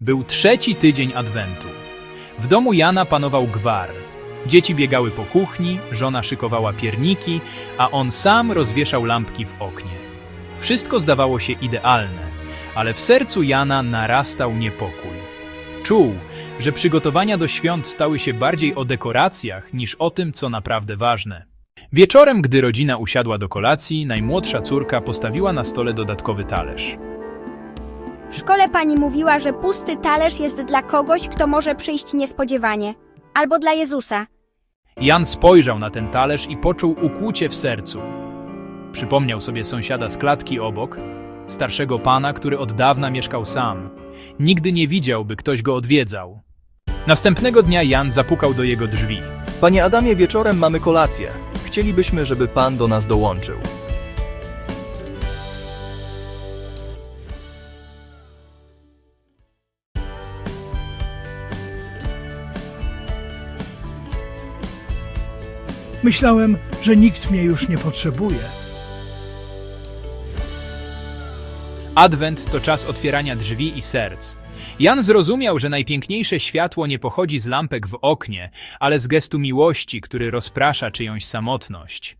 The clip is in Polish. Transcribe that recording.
Był trzeci tydzień Adwentu. W domu Jana panował gwar. Dzieci biegały po kuchni, żona szykowała pierniki, a on sam rozwieszał lampki w oknie. Wszystko zdawało się idealne, ale w sercu Jana narastał niepokój. Czuł, że przygotowania do świąt stały się bardziej o dekoracjach niż o tym, co naprawdę ważne. Wieczorem, gdy rodzina usiadła do kolacji, najmłodsza córka postawiła na stole dodatkowy talerz. W szkole pani mówiła, że pusty talerz jest dla kogoś, kto może przyjść niespodziewanie. Albo dla Jezusa. Jan spojrzał na ten talerz i poczuł ukłucie w sercu. Przypomniał sobie sąsiada z klatki obok, starszego pana, który od dawna mieszkał sam. Nigdy nie widział, by ktoś go odwiedzał. Następnego dnia Jan zapukał do jego drzwi. Panie Adamie, wieczorem mamy kolację. Chcielibyśmy, żeby pan do nas dołączył. Myślałem, że nikt mnie już nie potrzebuje. Adwent to czas otwierania drzwi i serc. Jan zrozumiał, że najpiękniejsze światło nie pochodzi z lampek w oknie, ale z gestu miłości, który rozprasza czyjąś samotność.